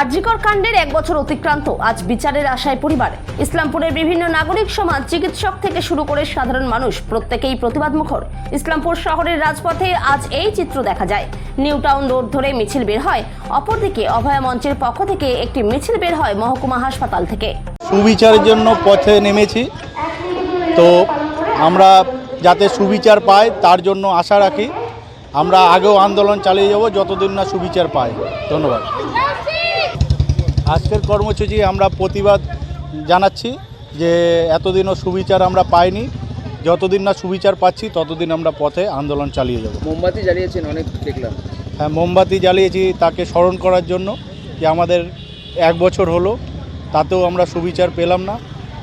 আরজিকর কাণ্ডের এক বছর অতিক্রান্ত। আজ বিচারের আশায় পরিবার। ইসলামপুরের বিভিন্ন নাগরিক সমাজ চিকিৎসক থেকে শুরু করে সাধারণ মানুষ প্রত্যেকেই প্রতিবাদ মুখর ইসলামপুর শহরের রাজপথে আজ এই চিত্র দেখা যায়। নিউ টাউন রোড ধরে মিছিল বের হয়। অপরদিকে অভয়া মঞ্চের পক্ষ থেকে একটি মিছিল বের হয় মহকুমা হাসপাতাল থেকে। সুবিচারের জন্য পথে নেমেছি। তো আমরা যাতে সুবিচার পাই, তার জন্য আশা রাখি। আমরা আগেও আন্দোলন চালিয়ে যাব, যতদিন না সুবিচার পাই। ধন্যবাদ। আজকের কর্মসূচি আমরা প্রতিবাদ জানাচ্ছি যে এতদিনও সুবিচার আমরা পাইনি। যতদিন না সুবিচার পাচ্ছি ততদিন আমরা পথে আন্দোলন চালিয়ে যাব। মোমবাতি জ্বালিয়েছেন অনেক দেখলাম। হ্যাঁ মোমবাতি জ্বালিয়েছি তাকে স্মরণ করার জন্য যে আমাদের এক বছর হলো তাতেও আমরা সুবিচার পেলাম না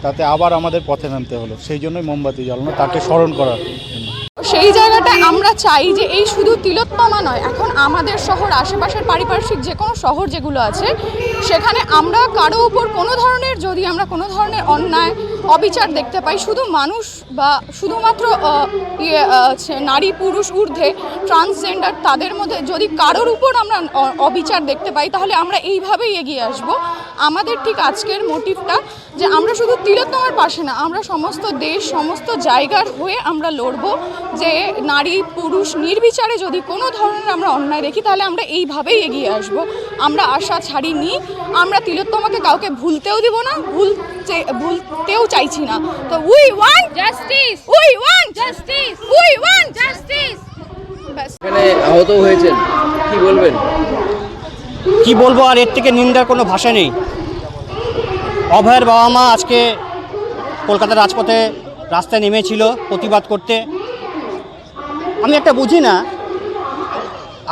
তাতে আবার আমাদের পথে নামতে হলো। সেই জন্যই মোমবাতি জ্বালানো তাকে স্মরণ করার জন্য। সেই জায়গাটায় আমরা চাই যে এই শুধু তিলোত্তমা নয়, এখন আমাদের শহর, আশেপাশের পারিপার্শ্বিক যে কোনো শহর যেগুলো আছে, সেখানে আমরা কারও উপর কোনো ধরনের যদি আমরা কোনো ধরনের অন্যায়, অবিচার দেখতে পাই, শুধু মানুষ বা শুধুমাত্র ইয়ে নারী, পুরুষ, ঊর্ধ্বে ট্রান্সজেন্ডার তাদের মধ্যে যদি কারোর উপর আমরা অবিচার দেখতে পাই, তাহলে আমরা এইভাবেই এগিয়ে আসব। আমাদের ঠিক আজকের মোটিভটা যে আমরা শুধু তিলোত্তমার পাশে না আমরা সমস্ত দেশ সমস্ত জায়গার হয়ে আমরা লড়ব যে নারী পুরুষ নির্বিচারে যদি কোনো ধরনের আমরা অন্যায় দেখি তাহলে আমরা এইভাবেই এগিয়ে আসব। আমরা আশা ছাড়িনি আমরা তিলোত্তমাকে কাউকে ভুলতেও দিব না ভুলতে ভুলতেও চাইছি না। তো we want justice we want justice we want justice ব্যাস। এখানে আহত হয়েছেন কি বলবেন? কি বলব আর এর থেকে নিন্দার কোনো ভাষা নেই। অভয়ের বাবা মা আজকে কলকাতার রাজপথে রাস্তায় নেমেছিল প্রতিবাদ করতে। আমি একটা বুঝি না,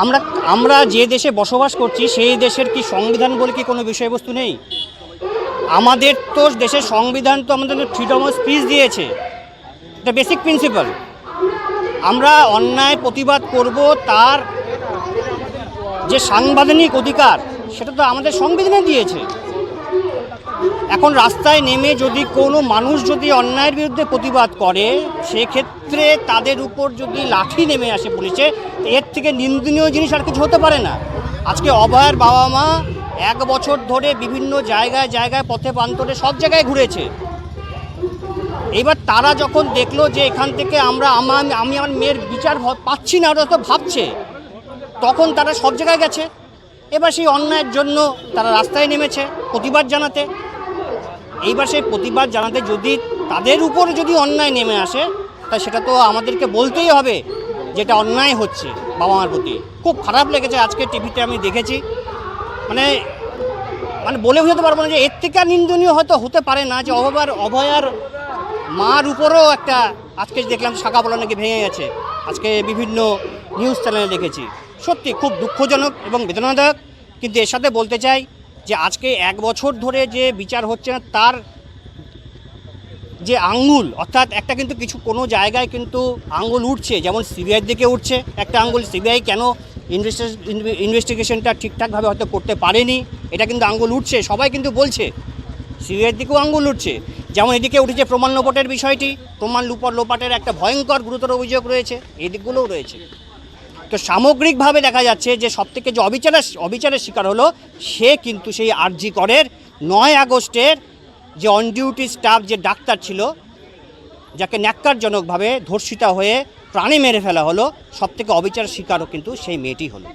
আমরা আমরা যে দেশে বসবাস করছি, সেই দেশের কি সংবিধান বলে কি কোনো বিষয়বস্তু নেই? আমাদের তো দেশের সংবিধান তো আমাদের ফ্রিডম অফ স্পিচ দিয়েছে। এটা বেসিক প্রিন্সিপাল আমরা অন্যায় প্রতিবাদ করব তার যে সাংবিধানিক অধিকার, সেটা তো আমাদের সংবিধানে দিয়েছে। এখন রাস্তায় নেমে যদি কোনো মানুষ যদি অন্যায়ের বিরুদ্ধে প্রতিবাদ করে, সেক্ষেত্রে তাদের উপর যদি লাঠি নেমে আসে পুলিশে, এর থেকে নিন্দনীয় জিনিস আর কিছু হতে পারে না। আজকে অভয়ের বাবা মা এক বছর ধরে বিভিন্ন জায়গায় জায়গায় পথে প্রান্তরে সব জায়গায় ঘুরেছে। এবার তারা যখন দেখল যে এখান থেকে আমরা আমার আমি আমার মেয়ের বিচার পাচ্ছি না, ওরা তো ভাবছে, তখন তারা সব জায়গায় গেছে। এবার সেই অন্যায়ের জন্য তারা রাস্তায় নেমেছে প্রতিবাদ জানাতে। এইবার সেই প্রতিবাদ জানাতে যদি তাদের উপর যদি অন্যায় নেমে আসে, তা সেটা তো আমাদেরকে বলতেই হবে যেটা অন্যায় হচ্ছে বাবা মার প্রতি। খুব খারাপ লেগেছে, আজকে টিভিতে আমি দেখেছি। মানে মানে বলে বোঝাতে পারব না যে এর থেকে নিন্দনীয় হয়তো হতে পারে না যে অভয়ার অভয়ার মার উপরও একটা আজকে দেখলাম শাখা বলা নাকি ভেঙে গেছে। আজকে বিভিন্ন নিউজ চ্যানেলে দেখেছি। সত্যি খুব দুঃখজনক এবং বেদনাদায়ক। কিন্তু এর সাথে বলতে চাই যে আজকে এক বছর ধরে যে বিচার হচ্ছে না, তার যে আঙ্গুল, অর্থাৎ একটা কিন্তু কিছু কোনো জায়গায় কিন্তু আঙ্গুল উঠছে, যেমন সিবিআইয়ের দিকে উঠছে একটা আঙ্গুল, সিবিআই কেন ইনভেস্টিগেশনটা ঠিকঠাকভাবে হয়তো করতে পারেনি, এটা কিন্তু আঙ্গুল উঠছে, সবাই কিন্তু বলছে সিবিআইয়ের দিকেও আঙ্গুল উঠছে। যেমন এদিকে উঠেছে প্রমাণ লোপাটের বিষয়টি, প্রমাণ লুপট লোপাটের একটা ভয়ঙ্কর গুরুতর অভিযোগ রয়েছে এই দিকগুলোও রয়েছে। তো সামগ্রিকভাবে দেখা যাচ্ছে যে সবথেকে যে অবিচারের অবিচারের শিকার হলো সে কিন্তু সেই আরজি করের নয় আগস্টের যে অন ডিউটি স্টাফ যে ডাক্তার ছিল, যাকে ন্যাক্কারজনকভাবে ধর্ষিতা হয়ে প্রাণে মেরে ফেলা হলো, সবথেকে অবিচারের শিকারও কিন্তু সেই মেয়েটি হলো।